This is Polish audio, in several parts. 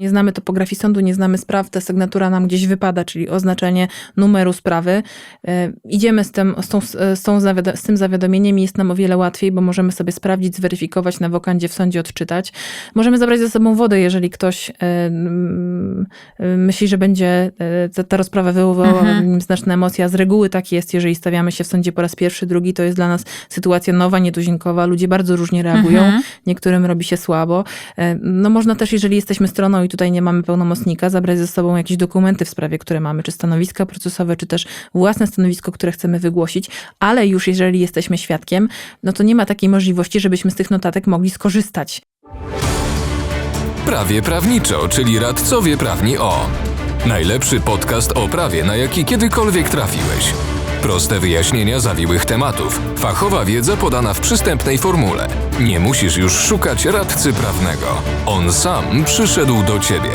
Nie znamy topografii sądu, nie znamy spraw, ta sygnatura nam gdzieś wypada, czyli oznaczenie numeru sprawy. E, Idziemy z tym, z, tą, z, tą z tym zawiadomieniem i jest nam o wiele łatwiej, bo możemy sobie sprawdzić, zweryfikować na wokandzie w sądzie, odczytać. Możemy zabrać ze sobą wodę, jeżeli ktoś e, e, myśli, że będzie e, ta, ta rozprawa wywołała Mhm. znaczne emocje, a z reguły tak jest, jeżeli stawiamy się w sądzie po raz pierwszy, drugi, to jest dla nas sytuacja nowa, nietuzinkowa. Ludzie bardzo różnie reagują Mhm. niektórym robi się słabo. E, No można też, jeżeli jesteśmy stroną i tutaj nie mamy pełnomocnika, zabrać ze sobą jakieś dokumenty w sprawie, które mamy, czy stanowiska procesowe, czy też własne stanowisko, które chcemy wygłosić, ale już jeżeli jesteśmy świadkiem, no to nie ma takiej możliwości, żebyśmy z tych notatek mogli skorzystać. Prawie prawniczo, czyli radcowie prawni o. Najlepszy podcast o prawie, na jaki kiedykolwiek trafiłeś. Proste wyjaśnienia zawiłych tematów, fachowa wiedza podana w przystępnej formule. Nie musisz już szukać radcy prawnego. On sam przyszedł do ciebie.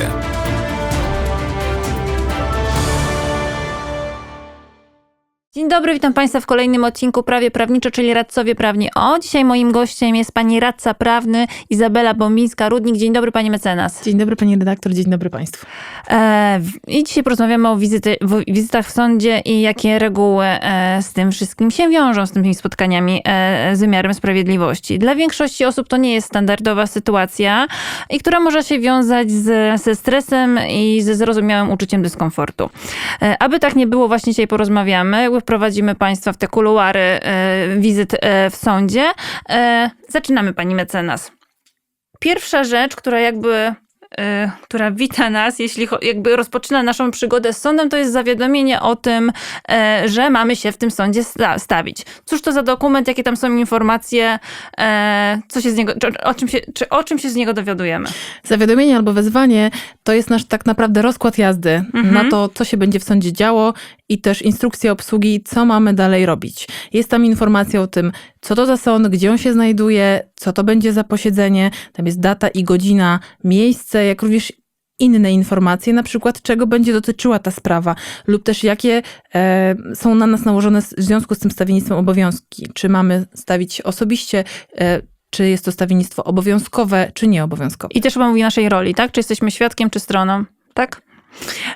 Dobry, witam Państwa w kolejnym odcinku Prawie Prawniczo, czyli Radcowie Prawni O. Dzisiaj moim gościem jest pani radca prawny Izabela Bombińska-Rudnik. Dzień dobry, pani mecenas. Dzień dobry pani redaktor, dzień dobry państwu. E, I dzisiaj porozmawiamy o wizyty, wizytach w sądzie i jakie reguły e, z tym wszystkim się wiążą, z tymi spotkaniami e, z wymiarem sprawiedliwości. Dla większości osób to nie jest standardowa sytuacja i która może się wiązać z, ze stresem i ze zrozumiałym uczuciem dyskomfortu. E, aby tak nie było, właśnie dzisiaj porozmawiamy. Wprowadzimy Państwa w te kuluary e, wizyt e, w sądzie. E, zaczynamy, pani mecenas. Pierwsza rzecz, która jakby która wita nas, jeśli jakby rozpoczyna naszą przygodę z sądem, to jest zawiadomienie o tym, że mamy się w tym sądzie sta- stawić. Cóż to za dokument, jakie tam są informacje, co się z niego, czy, o, czym się, czy o czym się z niego dowiadujemy? Zawiadomienie albo wezwanie to jest nasz tak naprawdę rozkład jazdy Mhm. na to, co się będzie w sądzie działo i też instrukcja obsługi, co mamy dalej robić. Jest tam informacja o tym, co to za sąd, gdzie on się znajduje, co to będzie za posiedzenie, tam jest data i godzina, miejsce, jak również inne informacje, na przykład czego będzie dotyczyła ta sprawa lub też jakie e, są na nas nałożone w związku z tym stawiennictwem obowiązki. Czy mamy stawić osobiście, e, czy jest to stawiennictwo obowiązkowe, czy nieobowiązkowe. I też chyba mówi naszej roli, tak? Czy jesteśmy świadkiem, czy stroną, tak?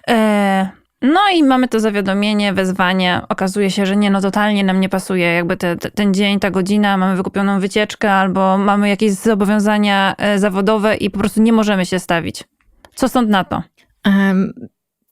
E, no i mamy to zawiadomienie, wezwanie. Okazuje się, że nie, no totalnie nam nie pasuje jakby te, te, ten dzień, ta godzina, mamy wykupioną wycieczkę albo mamy jakieś zobowiązania e, zawodowe i po prostu nie możemy się stawić. Co sąd na to? Em,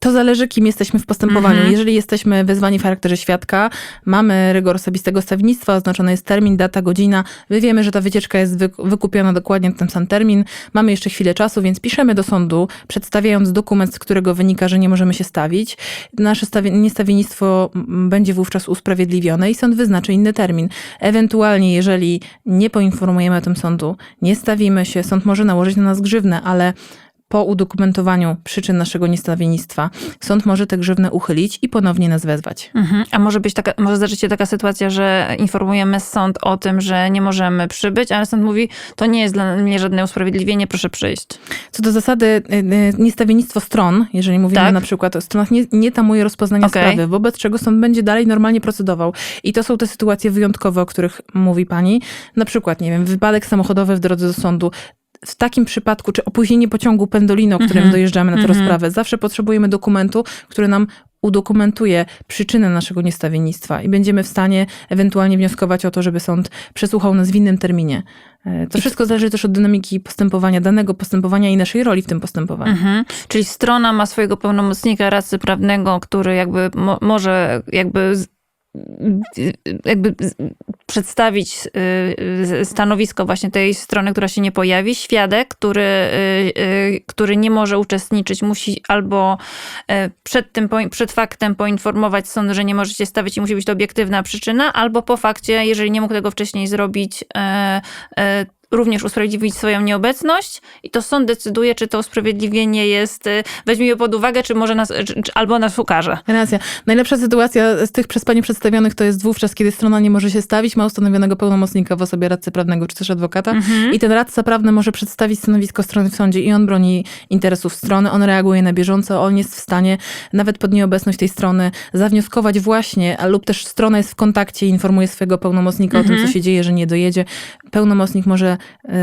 To zależy, kim jesteśmy w postępowaniu. Mhm. Jeżeli jesteśmy wezwani w charakterze świadka, mamy rygor osobistego stawiennictwa, oznaczony jest termin, data, godzina. My wiemy, że ta wycieczka jest wy- wykupiona dokładnie w ten sam termin. Mamy jeszcze chwilę czasu, więc piszemy do sądu, przedstawiając dokument, z którego wynika, że nie możemy się stawić. Nasze stawi- niestawiennictwo będzie wówczas usprawiedliwione i sąd wyznaczy inny termin. Ewentualnie, jeżeli nie poinformujemy o tym sądu, nie stawimy się, sąd może nałożyć na nas grzywnę, ale po udokumentowaniu przyczyn naszego niestawiennictwa, sąd może tę grzywnę uchylić i ponownie nas wezwać. Mhm. A może być taka, może zdarzyć się taka sytuacja, że informujemy sąd o tym, że nie możemy przybyć, ale sąd mówi, to nie jest dla mnie żadne usprawiedliwienie, proszę przyjść. Co do zasady, y, y, niestawiennictwo stron, jeżeli mówimy Tak. na przykład o stronach, nie, nie tamuje rozpoznania Okej. sprawy, wobec czego sąd będzie dalej normalnie procedował. I to są te sytuacje wyjątkowe, o których mówi pani. Na przykład, nie wiem, wypadek samochodowy w drodze do sądu. W takim przypadku, czy opóźnienie pociągu Pendolino, którym Mhm. dojeżdżamy na tę Mhm. rozprawę, zawsze potrzebujemy dokumentu, który nam udokumentuje przyczynę naszego niestawiennictwa i będziemy w stanie ewentualnie wnioskować o to, żeby sąd przesłuchał nas w innym terminie. E, To wszystko zależy też od dynamiki postępowania, danego postępowania i naszej roli w tym postępowaniu. Mhm. Czyli strona ma swojego pełnomocnika radcy prawnego, który jakby mo- może jakby jakby przedstawić y, stanowisko właśnie tej strony, która się nie pojawi. Świadek, który, y, y, który nie może uczestniczyć, musi albo przed tym, przed faktem poinformować sąd, że nie może się stawić i musi być to obiektywna przyczyna, albo po fakcie, jeżeli nie mógł tego wcześniej zrobić, również usprawiedliwić swoją nieobecność i to sąd decyduje, czy to usprawiedliwienie jest, y, weźmie je pod uwagę, czy może nas, czy, czy, albo nas ukaże. Racja. Najlepsza sytuacja z tych przez Pani przedstawionych to jest wówczas, kiedy strona nie może się stawić, ma ustanowionego pełnomocnika w osobie radcy prawnego czy też adwokata i ten radca prawny może przedstawić stanowisko strony w sądzie i on broni interesów strony, on reaguje na bieżąco, on jest w stanie nawet pod nieobecność tej strony zawnioskować właśnie, lub też strona jest w kontakcie i informuje swojego pełnomocnika o tym, co się dzieje, że nie dojedzie. Pełnomocnik może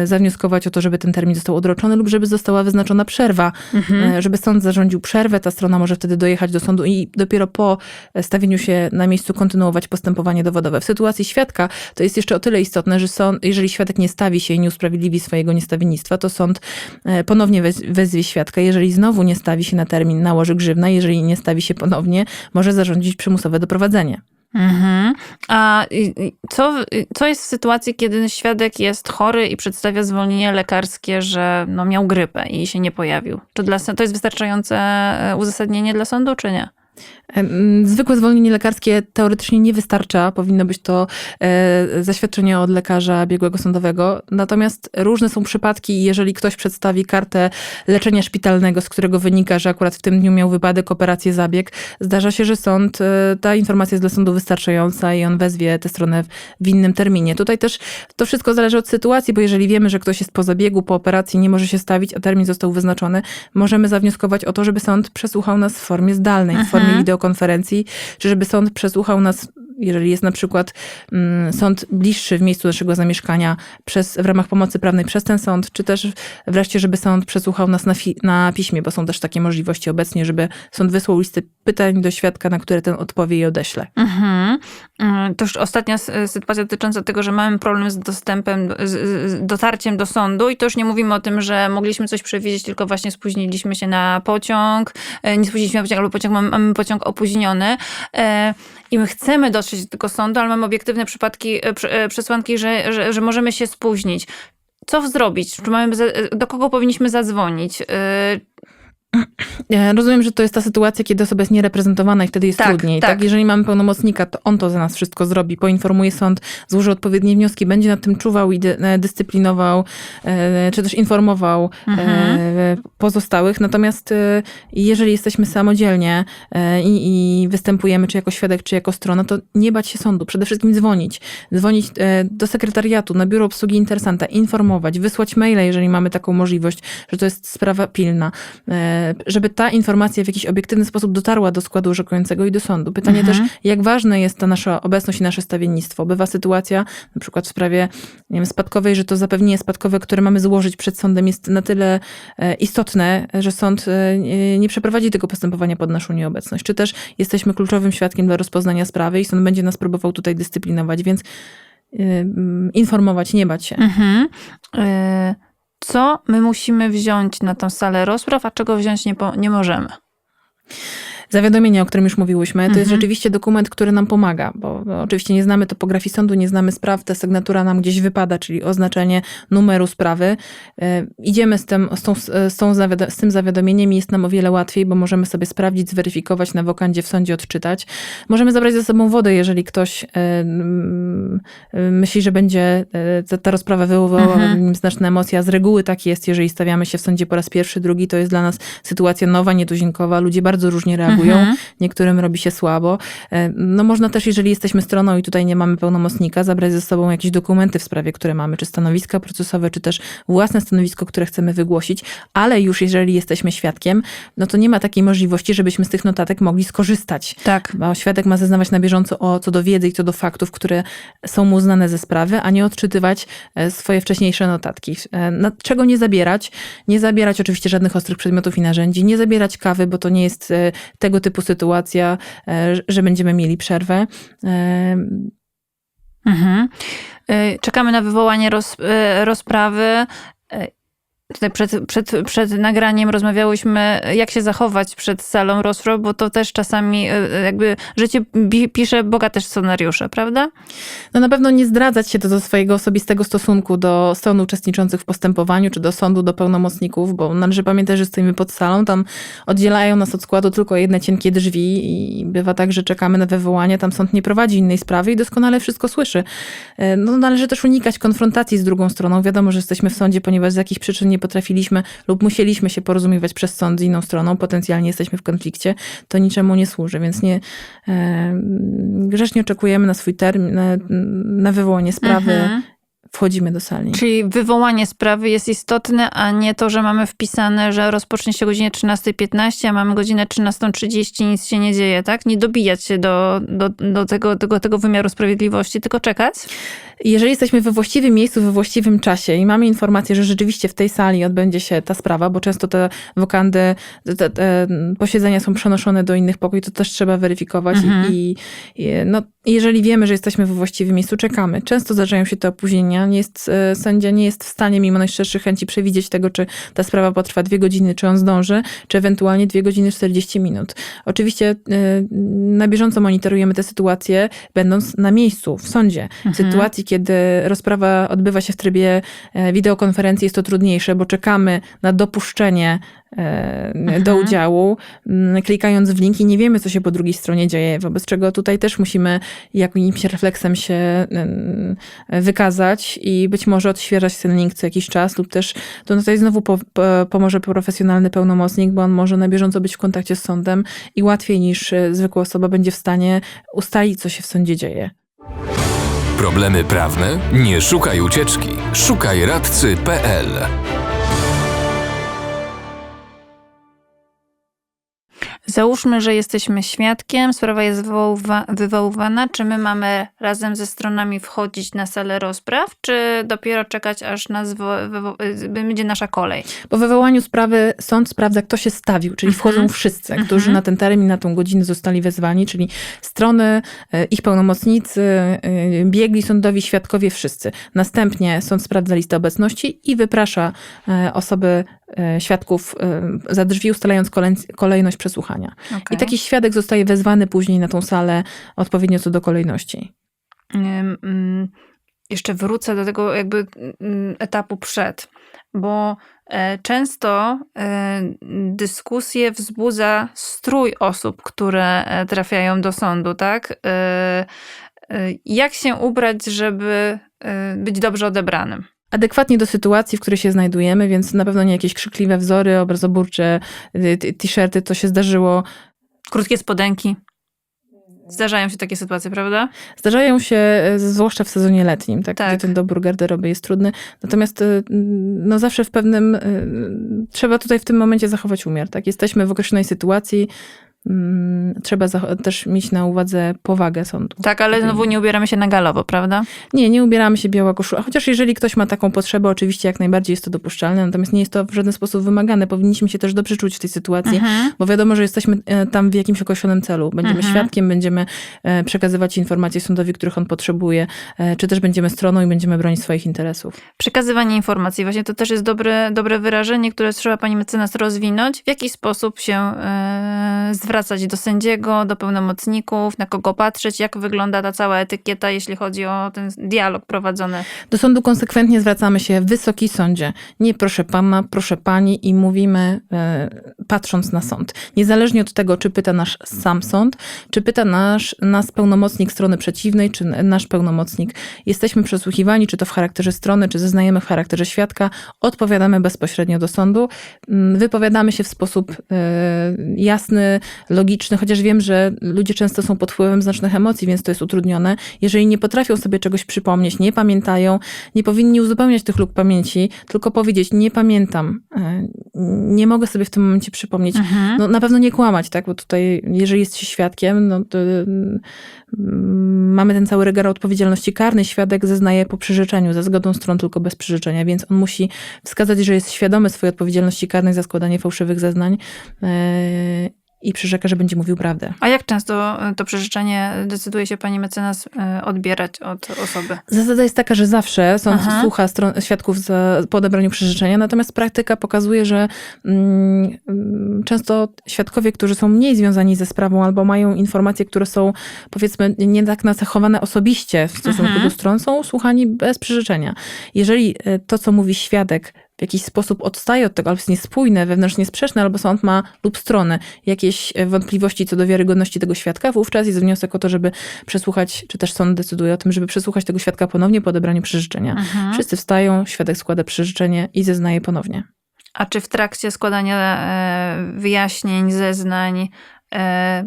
zawnioskować o to, żeby ten termin został odroczony lub żeby została wyznaczona przerwa, e, żeby sąd zarządził przerwę, ta strona może wtedy dojechać do sądu i dopiero po e, stawieniu się na miejscu kontynuować postępowanie dowodowe. W sytuacji świadka to jest jeszcze o tyle istotne, że sąd, jeżeli świadek nie stawi się i nie usprawiedliwi swojego niestawiennictwa, to sąd e, ponownie wez, wezwie świadka. Jeżeli znowu nie stawi się na termin, nałoży grzywna, jeżeli nie stawi się ponownie, może zarządzić przymusowe doprowadzenie. Mhm. A co, co jest w sytuacji, kiedy świadek jest chory i przedstawia zwolnienie lekarskie, że no, miał grypę i się nie pojawił? Czy dla, to jest wystarczające e, uzasadnienie dla sądu, czy nie? Zwykłe zwolnienie lekarskie teoretycznie nie wystarcza. Powinno być to e, zaświadczenie od lekarza biegłego sądowego. Natomiast różne są przypadki jeżeli ktoś przedstawi kartę leczenia szpitalnego, z którego wynika, że akurat w tym dniu miał wypadek, operację, zabieg, zdarza się, że sąd, e, ta informacja jest dla sądu wystarczająca i on wezwie tę stronę w innym terminie. Tutaj też to wszystko zależy od sytuacji, bo jeżeli wiemy, że ktoś jest po zabiegu, po operacji, nie może się stawić, a termin został wyznaczony, możemy zawnioskować o to, żeby sąd przesłuchał nas w formie zdalnej, w formie wideokonferencji, czy żeby sąd przesłuchał nas, jeżeli jest na przykład mm, sąd bliższy w miejscu naszego zamieszkania przez, w ramach pomocy prawnej przez ten sąd, czy też wreszcie, żeby sąd przesłuchał nas na, fi, na piśmie, bo są też takie możliwości obecnie, żeby sąd wysłał listę pytań do świadka, na które ten odpowie i odeśle. Mhm. Mm, To już ostatnia sytuacja dotycząca tego, że mamy problem z dostępem, z, z dotarciem do sądu i to już nie mówimy o tym, że mogliśmy coś przewidzieć, tylko właśnie spóźniliśmy się na pociąg, e, nie spóźniliśmy na pociąg, albo pociąg, mamy, mamy pociąg opóźniony e, i my chcemy dotrzeć do tego sądu, ale mamy obiektywne przypadki, e, e, przesłanki, że, że, że możemy się spóźnić. Co zrobić? Czy mamy, za- do kogo powinniśmy zadzwonić? Rozumiem, że to jest ta sytuacja, kiedy osoba jest niereprezentowana i wtedy jest Tak, trudniej. tak. Tak. Jeżeli mamy pełnomocnika, to on to za nas wszystko zrobi, poinformuje sąd, złoży odpowiednie wnioski, będzie nad tym czuwał i dy, e, dyscyplinował, e, czy też informował e, pozostałych. Natomiast jeżeli jesteśmy samodzielnie i, i występujemy, czy jako świadek, czy jako strona, to nie bać się sądu. Przede wszystkim dzwonić. Dzwonić do sekretariatu, na biuro obsługi interesanta, informować, wysłać maila, jeżeli mamy taką możliwość, że to jest sprawa pilna. Żeby ta informacja w jakiś obiektywny sposób dotarła do składu orzekującego i do sądu. Pytanie Mhm. też, jak ważna jest ta nasza obecność i nasze stawiennictwo. Bywa sytuacja, na przykład w sprawie nie wiem, spadkowej, że to zapewnienie spadkowe, które mamy złożyć przed sądem jest na tyle e, istotne, że sąd e, nie- przeprowadzi tego postępowania pod naszą nieobecność. Czy też jesteśmy kluczowym świadkiem dla rozpoznania sprawy i sąd będzie nas próbował tutaj dyscyplinować, więc e, informować, nie bać się. Mhm. Y, Co my musimy wziąć na tą salę rozpraw, a czego wziąć nie, po, nie możemy? Zawiadomienie, o którym już mówiłyśmy, to jest Mhm. rzeczywiście dokument, który nam pomaga, bo oczywiście nie znamy topografii sądu, nie znamy spraw, ta sygnatura nam gdzieś wypada, czyli oznaczenie numeru sprawy. E, idziemy z tym, z, tą, z, tą z tym zawiadomieniem i jest nam o wiele łatwiej, bo możemy sobie sprawdzić, zweryfikować na wokandzie w sądzie, odczytać. Możemy zabrać ze sobą wodę, jeżeli ktoś mm, e, myśli, że będzie ta, rozprawa wywołała Mhm. znaczne emocje, a z reguły tak jest, jeżeli stawiamy się w sądzie po raz pierwszy, drugi, to jest dla nas sytuacja nowa, nietuzinkowa, ludzie bardzo różnie reagują, Mhm. Niektórym robi się słabo. E, No można też, jeżeli jesteśmy stroną i tutaj nie mamy pełnomocnika, zabrać ze sobą jakieś dokumenty w sprawie, które mamy, czy stanowiska procesowe, czy też własne stanowisko, które chcemy wygłosić, ale już jeżeli jesteśmy świadkiem, no to nie ma takiej możliwości, żebyśmy z tych notatek mogli skorzystać. Tak. Bo świadek ma zeznawać na bieżąco o, co do wiedzy i co do faktów, które są mu znane ze sprawy, a nie odczytywać e, swoje wcześniejsze notatki. E, czego nie zabierać? Nie zabierać oczywiście żadnych ostrych przedmiotów i narzędzi, nie zabierać kawy, bo to nie jest e, tego typu sytuacja, e, że będziemy mieli przerwę. E, Mhm. Y, Czekamy na wywołanie roz, rozprawy. Tutaj przed, przed, przed nagraniem rozmawiałyśmy, jak się zachować przed salą rozpraw, bo to też czasami y, jakby życie pisze bogate scenariusze, prawda? No na pewno nie zdradzać się do, do swojego osobistego stosunku do stron uczestniczących w postępowaniu, czy do sądu, do pełnomocników, bo należy pamiętać, że stoimy pod salą, tam oddzielają nas od składu tylko jedne cienkie drzwi i bywa tak, że czekamy na wywołanie, tam sąd nie prowadzi innej sprawy i doskonale wszystko słyszy. E, No należy też unikać konfrontacji z drugą stroną. Wiadomo, że jesteśmy w sądzie, ponieważ z jakichś przyczyn nie potrafiliśmy lub musieliśmy się porozumiewać przez sąd z inną stroną, potencjalnie jesteśmy w konflikcie, to niczemu nie służy, więc nie e, grzecznie oczekujemy na swój termin, na, na wywołanie sprawy, Mhm. wchodzimy do sali. Czyli wywołanie sprawy jest istotne, a nie to, że mamy wpisane, że rozpocznie się o godzinie 13.15, a mamy godzinę 13.30, nic się nie dzieje, tak? Nie dobijać się do, do, do tego, tego, tego wymiaru sprawiedliwości, tylko czekać. Jeżeli jesteśmy we właściwym miejscu, we właściwym czasie i mamy informację, że rzeczywiście w tej sali odbędzie się ta sprawa, bo często te wokandy, te, te posiedzenia są przenoszone do innych pokoi, to też trzeba weryfikować Mhm. i, i no, jeżeli wiemy, że jesteśmy we właściwym miejscu, czekamy. Często zdarzają się te opóźnienia. Nie jest, e, sędzia nie jest w stanie, mimo najszczerszych chęci, przewidzieć tego, czy ta sprawa potrwa dwie godziny, czy on zdąży, czy ewentualnie dwie godziny 40 minut. Oczywiście e, na bieżąco monitorujemy tę sytuację, będąc na miejscu, w sądzie. W sytuacji, kiedy rozprawa odbywa się w trybie e, wideokonferencji, jest to trudniejsze, bo czekamy na dopuszczenie e, do udziału, m, klikając w link i nie wiemy, co się po drugiej stronie dzieje, wobec czego tutaj też musimy jakimś refleksem się em, wykazać i być może odświeżać ten link co jakiś czas lub też to tutaj znowu po, po, pomoże profesjonalny pełnomocnik, bo on może na bieżąco być w kontakcie z sądem i łatwiej niż e, zwykła osoba będzie w stanie ustalić, co się w sądzie dzieje. Problemy prawne? Nie szukaj ucieczki. Szukaj radcy.pl. Załóżmy, że jesteśmy świadkiem, sprawa jest wywoływa, wywoływana. Czy my mamy razem ze stronami wchodzić na salę rozpraw, czy dopiero czekać, aż nas wywo- będzie nasza kolej? Po wywołaniu sprawy sąd sprawdza, kto się stawił, czyli wchodzą wszyscy, którzy na ten termin, na tą godzinę zostali wezwani, czyli strony, e, ich pełnomocnicy, e, biegli sądowi, świadkowie, wszyscy. Następnie sąd sprawdza listę obecności i wyprasza osoby, świadków e, za drzwi, ustalając kolej- kolejność przesłuchania. I Okej. taki świadek zostaje wezwany później na tą salę odpowiednio co do kolejności. Mm, jeszcze wrócę do tego jakby mm, etapu przed, bo e, często e, dyskusję wzbudza strój osób, które e, trafiają do sądu, tak? E, e, Jak się ubrać, żeby e, być dobrze odebranym? Adekwatnie do sytuacji, w której się znajdujemy, więc na pewno nie jakieś krzykliwe wzory, obrazoburcze, y, t-shirty, to się zdarzyło. Krótkie spodenki. Zdarzają się takie sytuacje, prawda? Zdarzają się, e, zwłaszcza w sezonie letnim, tak, Tak. gdzie ten dobór garderoby jest trudny. Natomiast e, no zawsze w pewnym, trzeba tutaj w tym momencie zachować umiar. Tak? Jesteśmy w określonej sytuacji, trzeba zach- też mieć na uwadze powagę sądu. Tak, ale znowu nie ubieramy się na galowo, prawda? Nie, nie ubieramy się biała koszula. Chociaż jeżeli ktoś ma taką potrzebę, oczywiście jak najbardziej jest to dopuszczalne, natomiast nie jest to w żaden sposób wymagane. Powinniśmy się też dobrze czuć w tej sytuacji, Mhm. bo wiadomo, że jesteśmy e, tam w jakimś określonym celu. Będziemy Mhm. świadkiem, będziemy e, przekazywać informacje sądowi, których on potrzebuje, e, czy też będziemy stroną i będziemy bronić swoich interesów. Przekazywanie informacji, właśnie to też jest dobre, dobre wyrażenie, które trzeba pani mecenas rozwinąć. W jaki sposób się e, zwracać do sędziego, do pełnomocników, na kogo patrzeć, jak wygląda ta cała etykieta, jeśli chodzi o ten dialog prowadzony. Do sądu konsekwentnie zwracamy się, wysoki sądzie, nie proszę pana, proszę pani i mówimy e, patrząc na sąd. Niezależnie od tego, czy pyta nasz sam sąd, czy pyta nasz, nas pełnomocnik strony przeciwnej, czy nasz pełnomocnik. Jesteśmy przesłuchiwani, czy to w charakterze strony, czy zeznajemy w charakterze świadka, odpowiadamy bezpośrednio do sądu, Mm, wypowiadamy się w sposób e, jasny, logiczny, chociaż wiem, że ludzie często są pod wpływem znacznych emocji, więc to jest utrudnione. Jeżeli nie potrafią sobie czegoś przypomnieć, nie pamiętają, nie powinni uzupełniać tych luk pamięci, tylko powiedzieć, nie pamiętam, e, nie mogę sobie w tym momencie przypomnieć. No na pewno nie kłamać, tak, bo tutaj, jeżeli jest się świadkiem, no to mm, mamy ten cały rygor odpowiedzialności karnej. Świadek zeznaje po przyrzeczeniu, za zgodą stron, tylko bez przyrzeczenia, więc on musi wskazać, że jest świadomy swojej odpowiedzialności karnej za składanie fałszywych zeznań e, i przyrzeka, że będzie mówił prawdę. A jak często e, to przyrzeczenie decyduje się pani mecenas e, odbierać od osoby? Zasada jest taka, że zawsze sąd Aha. słucha stron, świadków za, po odebraniu przyrzeczenia, natomiast praktyka pokazuje, że mm, mm, często świadkowie, którzy są mniej związani ze sprawą albo mają informacje, które są powiedzmy nie tak nacechowane osobiście w stosunku Mhm. do stron, są słuchani bez przyrzeczenia. Jeżeli e, to, co mówi świadek, w jakiś sposób odstaje od tego, albo jest niespójne, wewnętrznie sprzeczne, albo sąd ma lub strony jakieś e, wątpliwości co do wiarygodności tego świadka, wówczas jest wniosek o to, żeby przesłuchać, czy też sąd decyduje o tym, żeby przesłuchać tego świadka ponownie po odebraniu przyrzeczenia. Wszyscy wstają, świadek składa przyrzeczenie i zeznaje ponownie. A czy w trakcie składania e, wyjaśnień, zeznań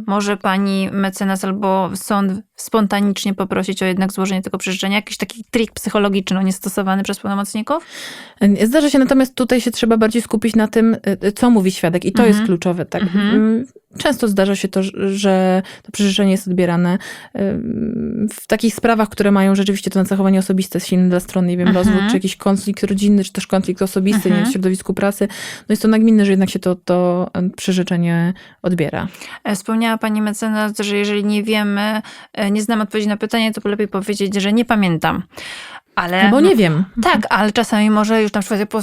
może pani mecenas albo sąd spontanicznie poprosić o jednak złożenie tego przyrzeczenia? Jakiś taki trik psychologiczny niestosowany przez pełnomocników? Zdarza się natomiast tutaj się trzeba bardziej skupić na tym, y, co mówi świadek i to Mhm. jest kluczowe. Tak? Mhm. Często zdarza się to, że to przyrzeczenie jest odbierane w takich sprawach, które mają rzeczywiście to nacechowanie osobiste silne dla stron, nie wiem, Mhm. rozwód, czy jakiś konflikt rodzinny, czy też konflikt osobisty, nie Mhm. w środowisku pracy. No jest to nagminne, że jednak się to, to przyrzeczenie odbiera. E, Wspomniała pani mecenas, że jeżeli nie wiemy, e, nie znam odpowiedzi na pytanie, to lepiej powiedzieć, że nie pamiętam. Ale, Albo nie wiem. Tak, ale czasami może już na przykład po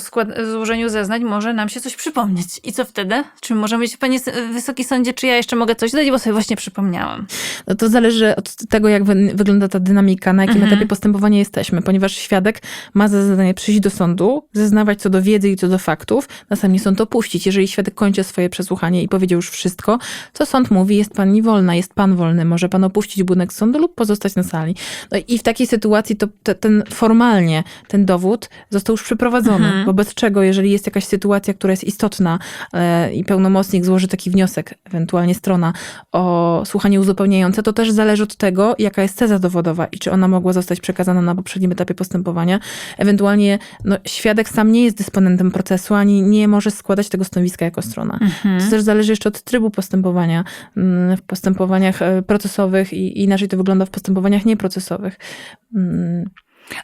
złożeniu zeznań może nam się coś przypomnieć. I co wtedy? Czy może być, panie wysoki sądzie, czy ja jeszcze mogę coś dodać, bo sobie właśnie przypomniałam. No to zależy od tego, jak wy, wygląda ta dynamika, na jakim Mhm. etapie postępowania jesteśmy, ponieważ świadek ma za zadanie przyjść do sądu, zeznawać co do wiedzy i co do faktów, następnie sąd opuścić. Jeżeli świadek kończy swoje przesłuchanie i powiedział już wszystko, to sąd mówi, jest pani wolna, jest pan wolny, może pan opuścić budynek sądu lub pozostać na sali. No i w takiej sytuacji to te, ten formalnie ten dowód został już przeprowadzony, Mhm. wobec czego, jeżeli jest jakaś sytuacja, która jest istotna e, i pełnomocnik złoży taki wniosek, ewentualnie strona, o słuchanie uzupełniające, to też zależy od tego, jaka jest teza dowodowa i czy ona mogła zostać przekazana na poprzednim etapie postępowania. Ewentualnie no, świadek sam nie jest dysponentem procesu, ani nie może składać tego stanowiska jako strona. To też zależy jeszcze od trybu postępowania. Mm, W postępowaniach e, procesowych i inaczej to wygląda w postępowaniach nieprocesowych.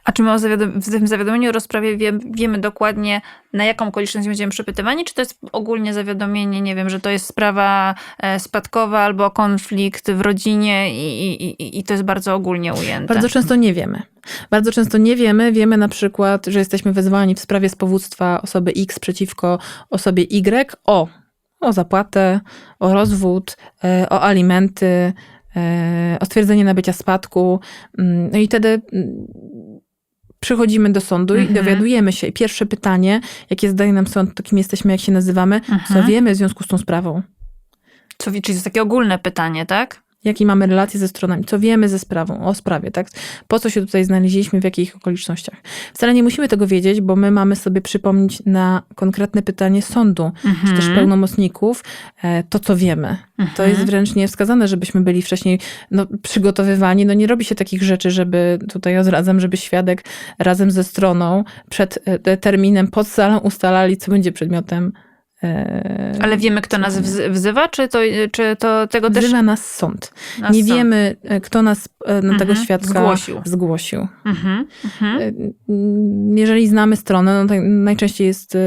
A czy my o w tym zawiadomieniu rozprawie wie, wiemy dokładnie, na jaką okoliczność będziemy przepytywani? Czy to jest ogólnie zawiadomienie, nie wiem, że to jest sprawa e, spadkowa albo konflikt w rodzinie i, i, i, to jest bardzo ogólnie ujęte? Bardzo często nie wiemy. Bardzo często nie wiemy. Wiemy na przykład, że jesteśmy wezwani w sprawie spowództwa osoby X przeciwko osobie Y o, o zapłatę, o rozwód, e, o alimenty, o stwierdzenie nabycia spadku. Mm, No i wtedy mm, przychodzimy do sądu i Mhm. dowiadujemy się. I pierwsze pytanie, jakie zadaje nam sąd, to kim jesteśmy, jak się nazywamy, co Mhm. wiemy w związku z tą sprawą. Co, czyli to jest takie ogólne pytanie, tak? Jakie mamy relacje ze stronami, co wiemy ze sprawą, o sprawie, tak? Po co się tutaj znaleźliśmy, w jakich okolicznościach. Wcale nie musimy tego wiedzieć, bo my mamy sobie przypomnieć na konkretne pytanie sądu, czy też pełnomocników, e, to co wiemy. To jest wręcz niewskazane, żebyśmy byli wcześniej no, przygotowywani. No nie robi się takich rzeczy, żeby, tutaj odradzam, żeby świadek razem ze stroną przed e, terminem pod salą ustalali, co będzie przedmiotem Ale wiemy, kto nas wzy- wzywa, czy to, czy to tego też Wzywa nas sąd. nas nie sąd? wiemy, e, kto nas e, na tego Mhm, świadka zgłosił. zgłosił. Mhm, mhm. E, Jeżeli znamy stronę, no to najczęściej jest e,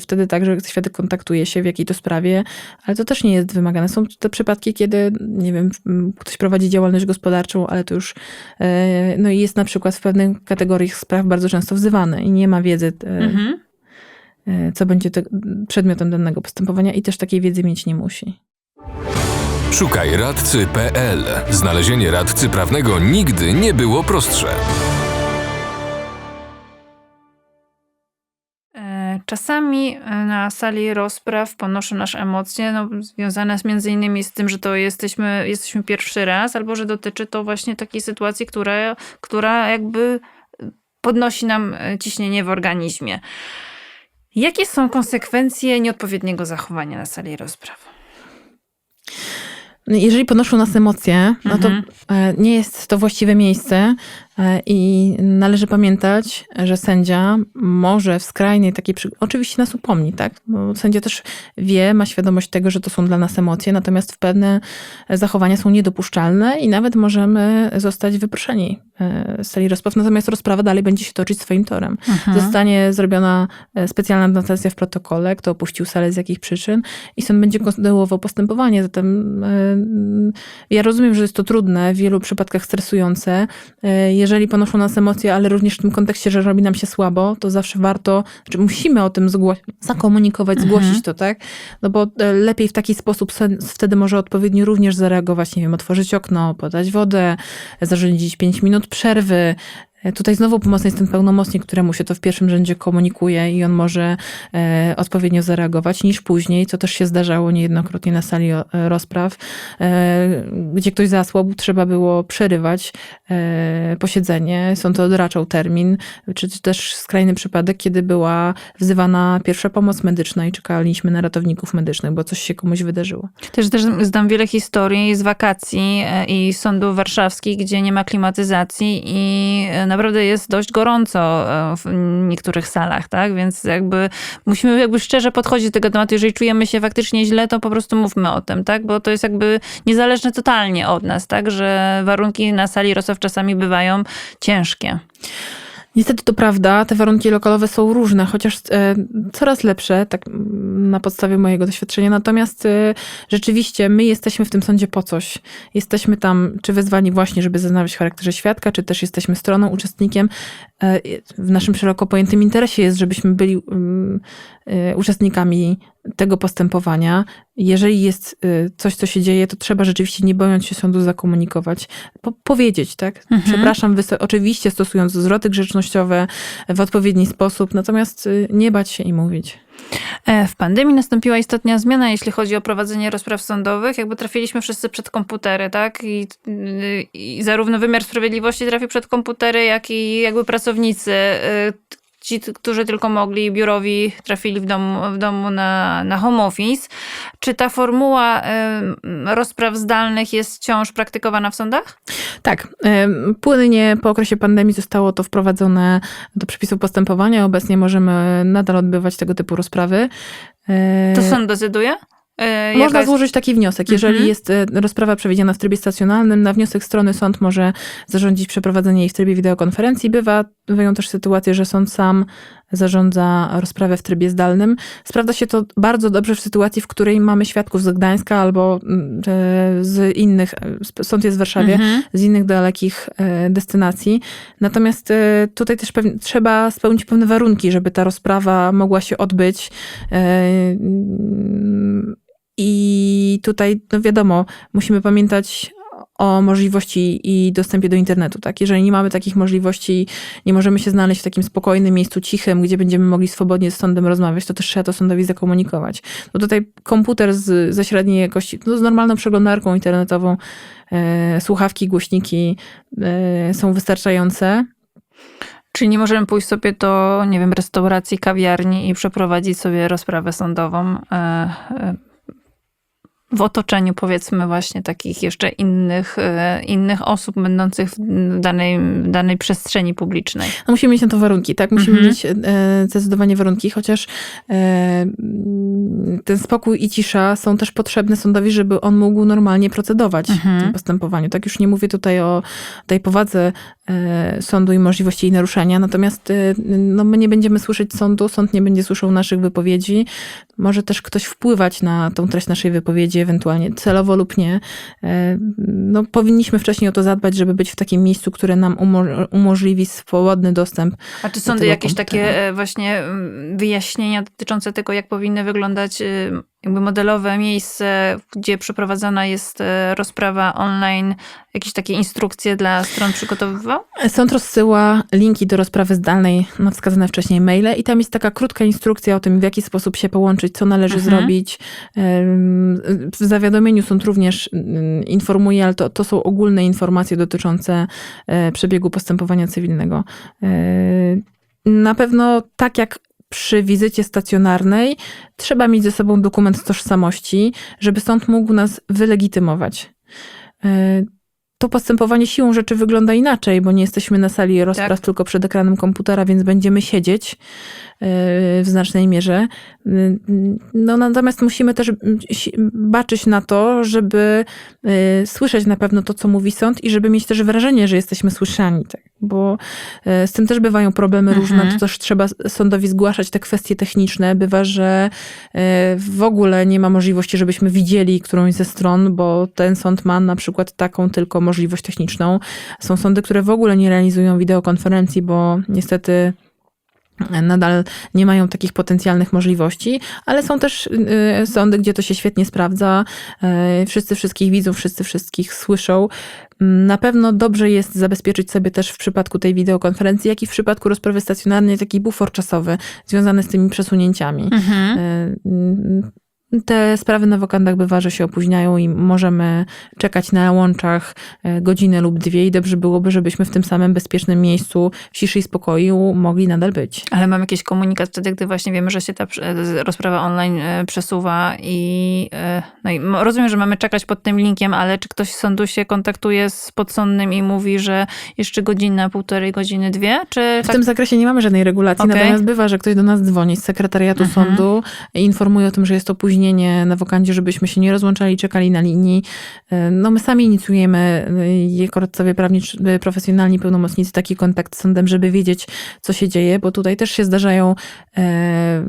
wtedy tak, że świadek kontaktuje się w jakiej to sprawie, ale to też nie jest wymagane. Są te przypadki, kiedy, nie wiem, ktoś prowadzi działalność gospodarczą, ale to już, e, no i jest na przykład w pewnych kategoriach spraw bardzo często wzywany i nie ma wiedzy, e, Mhm. e, co będzie te, przedmiotem danego postępowania i też takiej wiedzy mieć nie musi. Szukaj radcy.pl. Znalezienie radcy prawnego nigdy nie było prostsze. E, Czasami e, na sali rozpraw ponoszą nasz emocje, no, związane z między innymi z tym, że to jesteśmy, jesteśmy pierwszy raz, albo że dotyczy to właśnie takiej sytuacji, która, która jakby podnosi nam e, ciśnienie w organizmie. Jakie są konsekwencje nieodpowiedniego zachowania na sali rozpraw? Jeżeli ponoszą nas emocje, no to Mhm. e, nie jest to właściwe miejsce i należy pamiętać, że sędzia może w skrajnej takiej, przy... oczywiście nas upomni, tak? Bo sędzia też wie, ma świadomość tego, że to są dla nas emocje, natomiast w pewne zachowania są niedopuszczalne i nawet możemy zostać wyproszeni e, z sali rozpraw, natomiast rozprawa dalej będzie się toczyć swoim torem. Mhm. Zostanie zrobiona e, specjalna notacja w protokole, kto opuścił salę, z jakich przyczyn i sąd będzie kontynuował postępowanie. Zatem e, ja rozumiem, że jest to trudne, w wielu przypadkach stresujące. E, Jeżeli ponoszą nas emocje, ale również w tym kontekście, że robi nam się słabo, to zawsze warto, czy musimy o tym zgłosić, zakomunikować, Mhm. zgłosić to, tak? No bo e, lepiej w taki sposób wtedy może odpowiednio również zareagować, nie wiem, otworzyć okno, podać wodę, zarządzić 5 minut przerwy, Tutaj znowu pomocny jest ten pełnomocnik, któremu się to w pierwszym rzędzie komunikuje i on może e, odpowiednio zareagować niż później, co też się zdarzało niejednokrotnie na sali o- e, rozpraw, e, gdzie ktoś zasłabł, trzeba było przerywać e, posiedzenie, sąd odraczał termin, czy, czy też skrajny przypadek, kiedy była wzywana pierwsza pomoc medyczna i czekaliśmy na ratowników medycznych, bo coś się komuś wydarzyło. Też, też znam wiele historii z wakacji e, i sądów warszawskich, gdzie nie ma klimatyzacji i e, naprawdę jest dość gorąco e, w niektórych salach, tak? Więc jakby musimy jakby szczerze podchodzić do tego tematu. Jeżeli czujemy się faktycznie źle, to po prostu mówmy o tym, tak? Bo to jest jakby niezależne totalnie od nas, tak? Że warunki na sali rozpraw czasami bywają ciężkie. Niestety to prawda, te warunki lokalowe są różne, chociaż e, coraz lepsze, tak na podstawie mojego doświadczenia. Natomiast e, rzeczywiście my jesteśmy w tym sądzie po coś. Jesteśmy tam, czy wezwani właśnie, żeby zeznawać w charakterze świadka, czy też jesteśmy stroną, uczestnikiem. E, w naszym szeroko pojętym interesie jest, żebyśmy byli mm, uczestnikami tego postępowania. Jeżeli jest e, coś, co się dzieje, to trzeba rzeczywiście nie bojąc się sądu zakomunikować, po, powiedzieć, tak? Mhm. Przepraszam, oczywiście stosując zwroty grzecznościowe w odpowiedni sposób, natomiast y, nie bać się i mówić. E, W pandemii nastąpiła istotna zmiana, jeśli chodzi o prowadzenie rozpraw sądowych. Jakby trafiliśmy wszyscy przed komputery, tak? I, i zarówno wymiar sprawiedliwości trafił przed komputery, jak i jakby pracownicy. Ci, którzy tylko mogli, biurowi, trafili w domu, w domu na, na home office. Czy ta formuła rozpraw zdalnych jest wciąż praktykowana w sądach? Tak, płynnie po okresie pandemii zostało to wprowadzone do przepisów postępowania. Obecnie możemy nadal odbywać tego typu rozprawy. E, To sąd decyduje? E, Można złożyć taki wniosek. Jeżeli Mhm. jest e, rozprawa przewidziana w trybie stacjonarnym, na wniosek strony sąd może zarządzić przeprowadzenie jej w trybie wideokonferencji. Bywa, bywają też sytuacje, że sąd sam zarządza rozprawę w trybie zdalnym. Sprawdza się to bardzo dobrze w sytuacji, w której mamy świadków z Gdańska albo mm, e, z innych, sąd jest w Warszawie, Mhm. z innych dalekich destynacji. Natomiast tutaj też pewnie, trzeba spełnić pewne warunki, żeby ta rozprawa mogła się odbyć. I tutaj, no wiadomo, musimy pamiętać o możliwości i dostępie do internetu. Tak? Jeżeli nie mamy takich możliwości, nie możemy się znaleźć w takim spokojnym miejscu cichym, gdzie będziemy mogli swobodnie z sądem rozmawiać, to też trzeba to sądowi zakomunikować. No tutaj komputer z, ze średniej jakości, no z normalną przeglądarką internetową, e, słuchawki, głośniki e, są wystarczające. Czyli nie możemy pójść sobie do, nie wiem, restauracji, kawiarni i przeprowadzić sobie rozprawę sądową e, e, w otoczeniu, powiedzmy, właśnie takich jeszcze innych, e, innych osób będących w danej, w danej przestrzeni publicznej. No musimy mieć na to warunki, tak? Musimy Mhm. mieć e, zdecydowanie warunki, chociaż e, mm, ten spokój i cisza są też potrzebne sądowi, żeby on mógł normalnie procedować w Mhm. tym postępowaniu. Tak już nie mówię tutaj o tej powadze sądu i możliwości jej naruszenia, natomiast e, no, my nie będziemy słyszeć sądu, sąd nie będzie słyszał naszych wypowiedzi. Może też ktoś wpływać na tą treść naszej wypowiedzi, ewentualnie celowo lub nie. E, No, powinniśmy wcześniej o to zadbać, żeby być w takim miejscu, które nam umo- umożliwi swobodny dostęp A czy sądy jakieś komputera. takie e, właśnie mm, wyjaśnienia dotyczące tego, jak powinny wyglądać e, jakby modelowe miejsce, gdzie przeprowadzana jest e, rozprawa online, jakieś takie instrukcje dla stron przygotowywał? Sąd rozsyła linki do rozprawy zdalnej na wskazane wcześniej maile i tam jest taka krótka instrukcja o tym, w jaki sposób się połączyć, co należy Mhm. zrobić. W zawiadomieniu sąd również ym, informuje, ale to, to są ogólne informacje dotyczące e, przebiegu postępowania cywilnego. E, Na pewno tak jak przy wizycie stacjonarnej trzeba mieć ze sobą dokument tożsamości, żeby sąd mógł nas wylegitymować. E, to postępowanie siłą rzeczy wygląda inaczej, bo nie jesteśmy na sali rozpraw, Tak. tylko przed ekranem komputera, więc będziemy siedzieć yy, w znacznej mierze. Yy, No, natomiast musimy też baczyć na to, żeby słyszeć na pewno to, co mówi sąd i żeby mieć też wrażenie, że jesteśmy słyszani. Tak? Bo yy, z tym też bywają problemy Mhm. różne, to też trzeba sądowi zgłaszać te kwestie techniczne. Bywa, że yy, w ogóle nie ma możliwości, żebyśmy widzieli którąś ze stron, bo ten sąd ma na przykład taką tylko możliwość techniczną. Są sądy, które w ogóle nie realizują wideokonferencji, bo niestety nadal nie mają takich potencjalnych możliwości, ale są też y, sądy, gdzie to się świetnie sprawdza. Y, Wszyscy wszystkich widzą, wszyscy wszystkich słyszą. Mm, Na pewno dobrze jest zabezpieczyć sobie też w przypadku tej wideokonferencji, jak i w przypadku rozprawy stacjonarnej taki bufor czasowy związany z tymi przesunięciami. Mhm. Te sprawy na wokandach bywa, że się opóźniają i możemy czekać na łączach e, godzinę lub dwie i dobrze byłoby, żebyśmy w tym samym bezpiecznym miejscu, w ciszy i spokoju mogli nadal być. Ale mam jakiś komunikat wtedy, gdy właśnie wiemy, że się ta rozprawa online e, przesuwa i e, no i rozumiem, że mamy czekać pod tym linkiem, ale czy ktoś z sądu się kontaktuje z podsądnym i mówi, że jeszcze godzina, półtorej godziny, dwie? Czy W tak tym zakresie nie mamy żadnej regulacji, Okej. natomiast bywa, że ktoś do nas dzwoni z sekretariatu Mhm. sądu i informuje o tym, że jest opóźnienie na wokandzie, żebyśmy się nie rozłączali, czekali na linii. E, No my sami inicjujemy, e, jako radcowie prawni, czy, e, profesjonalni pełnomocnicy, taki kontakt z sądem, żeby wiedzieć, co się dzieje, bo tutaj też się zdarzają e,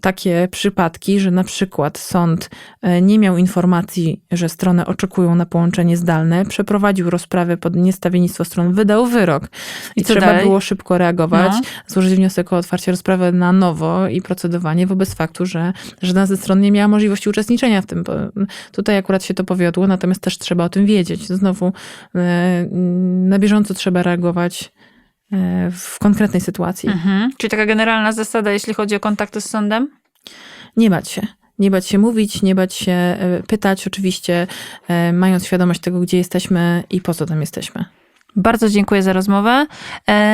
takie przypadki, że na przykład sąd e, nie miał informacji, że strony oczekują na połączenie zdalne, przeprowadził rozprawę pod niestawiennictwo stron, wydał wyrok. I, I trzeba dalej? było szybko reagować, No. złożyć wniosek o otwarcie rozprawy na nowo i procedowanie wobec faktu, że żadna ze stron nie miała możliwości uczestniczenia w tym. Bo Tutaj akurat się to powiodło, natomiast też trzeba o tym wiedzieć. Znowu e, na bieżąco trzeba reagować e, w konkretnej sytuacji. Mhm. Czyli taka generalna zasada, jeśli chodzi o kontakty z sądem? Nie bać się. Nie bać się mówić, nie bać się e, pytać, oczywiście, mając świadomość tego, gdzie jesteśmy i po co tam jesteśmy. Bardzo dziękuję za rozmowę.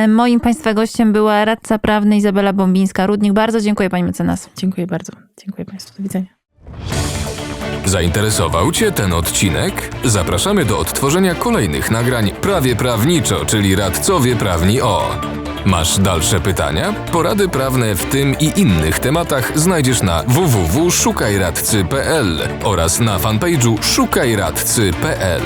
Moim Państwa gościem była radca prawny Izabela Bombińska-Rudnik. Bardzo dziękuję Pani mecenas. Dziękuję bardzo. Dziękuję Państwu. Do widzenia. Zainteresował Cię ten odcinek? Zapraszamy do odtworzenia kolejnych nagrań prawie prawniczo, czyli radcowie prawni o. Masz dalsze pytania? Porady prawne w tym i innych tematach znajdziesz na www.szukajradcy.pl oraz na fanpage'u szukajradcy.pl.